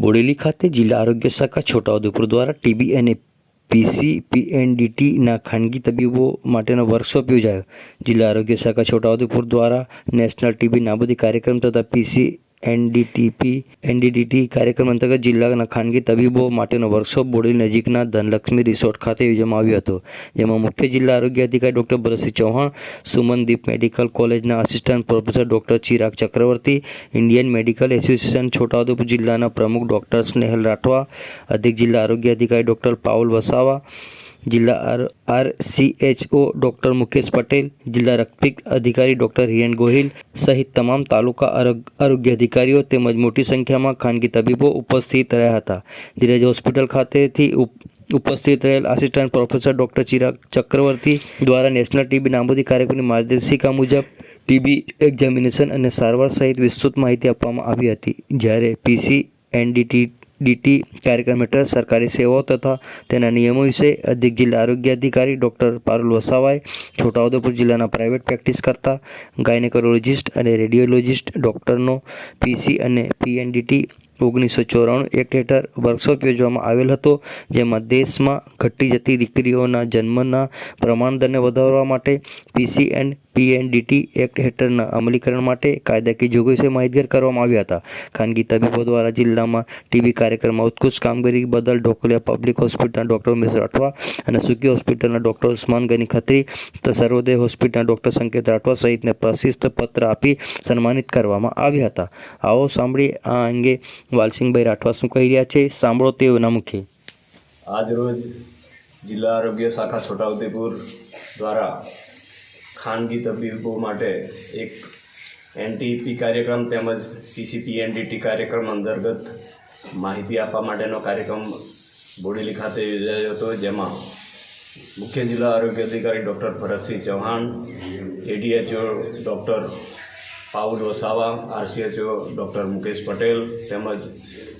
બોડેલી ખાતે જિલ્લા આરોગ્ય શાખા છોટાઉદેપુર દ્વારા ટીબી અને પીસી પીએનડીટીના ખાનગી તબીબો માટેનો વર્કશોપ યોજાયો. જિલ્લા આરોગ્ય શાખા છોટાઉદેપુર દ્વારા નેશનલ ટીબી નાબૂદી કાર્યક્રમ તથા પીસી એનડીટીપી એનડીડીટી કાર્યક્રમ અંતર્ગત જિલ્લાના ખાનગી તબીબો માટેનો વર્કશોપ બોડી નજીકના ધનલક્ષ્મી રિસોર્ટ ખાતે યોજવામાં આવ્યો હતો, જેમાં મુખ્ય જિલ્લા આરોગ્ય અધિકારી ડૉક્ટર ભરતસિંહ ચૌહાણ, સુમનદીપ મેડિકલ કોલેજના assistant professor doctor Chirag Chakravarti, Indian medical association Chhotaudepur જિલ્લાના પ્રમુખ ડૉક્ટર સ્નેહલ રાઠવા, અધિક જિલ્લા આરોગ્ય અધિકારી ડૉક્ટર પાઉલ વસાવા જિલ્લા R, RCHO doctor Mukesh Patel, જિલ્લા રક્તપિક અધિકારી ડૉક્ટર હિરેન ગોહિલ સહિત તમામ તાલુકા આરોગ- આરોગ્ય અધિકારીઓ તેમજ મોટી સંખ્યામાં ખાનગી તબીબો ઉપસ્થિત રહ્યા હતા. ધીરજ હોસ્પિટલ ખાતેથી ઉપ- ઉપસ્થિત રહેલ assistant professor doctor Chirag Chakravarti દ્વારા નેશનલ ટીબી નાબૂદી કાર્યક્રમની માર્ગદર્શિકા મુજબ ટીબી એક્ઝામિનેશન અને સારવાર સહિત વિસ્તૃત માહિતી આપવામાં આવી હતી. જ્યારે પીસી એનડીટી ડીટી કાર્યક્રમ હેઠળ સરકારી સેવાઓ તથા તેના નિયમો વિશે અધિક જિલ્લા આરોગ્ય અધિકારી ડૉક્ટર પારુલ વસાવાએ છોટાઉદેપુર જિલ્લાના પ્રાઇવેટ પ્રેક્ટિસ કરતા ગાયનેકોલોજિસ્ટ અને રેડિયોલોજિસ્ટ ડૉક્ટરનો પીસી અને પીએનડીટી ઓગણીસો ચોરાણું એક્ટ હેઠળ વર્કશોપ યોજવામાં આવેલ હતો, જેમાં દેશમાં ઘટી જતી દીકરીઓના જન્મના પ્રમાણદરને વધારવા માટે પીસી એન્ડ પીએનડીટી એક્ટ હેઠળના અમલીકરણ માટે કાયદાકીય જોગવાઈ માહિતગાર કરવામાં આવ્યા હતા. ખાનગી તબીબો દ્વારા જિલ્લામાં ટીબી કાર્યક્રમમાં ઉત્કૃષ્ટ કામગીરી બદલ ઢોકલિયા પબ્લિક હોસ્પિટલના ડૉક્ટર ઉમેશ રાઠવા અને સુકી હોસ્પિટલના ડૉક્ટર ઉસ્માન ગની ખત્રી તથા સર્વોદય હોસ્પિટલના ડૉક્ટર સંકેત રાઠવા સહિતને પ્રશિસ્ત પત્ર આપી સન્માનિત કરવામાં આવ્યા હતા. આવો સાંભળી આ અંગે વાલસિંહભાઈ રાઠવા શું કહી રહ્યા છે? સાંભળો તેઓના મુખે. આજરોજ જિલ્લા આરોગ્ય શાખા છોટાઉદેપુર દ્વારા ખાનગી તબીબો માટે એક એનટીપી કાર્યક્રમ તેમજ સીસીપી એનડીટી કાર્યક્રમ અંતર્ગત માહિતી આપવા માટેનો કાર્યક્રમ બોડેલી ખાતે યોજાયો હતો, જેમાં મુખ્ય જિલ્લા આરોગ્ય અધિકારી doctor Bharatsinh Chauhan ADHO doctor Paul Vasava RCHO doctor Mukesh Patel તેમજ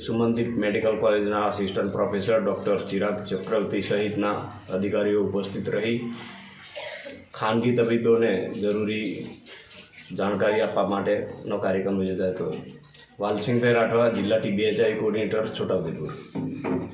સુમનદીપ મેડિકલ કોલેજના assistant professor doctor Chirag Chakravarti સહિતના અધિકારીઓ ઉપસ્થિત રહી. ખાનગી તબીબોને જરૂરી જાણકારી આપવા માટેનો કાર્યક્રમ યોજાયો હતો. વાલસિંહભાઈ રાઠવા જિલ્લા ટીબીએચઆઈ કોર્ડિનેટર છોટાઉદેપુર.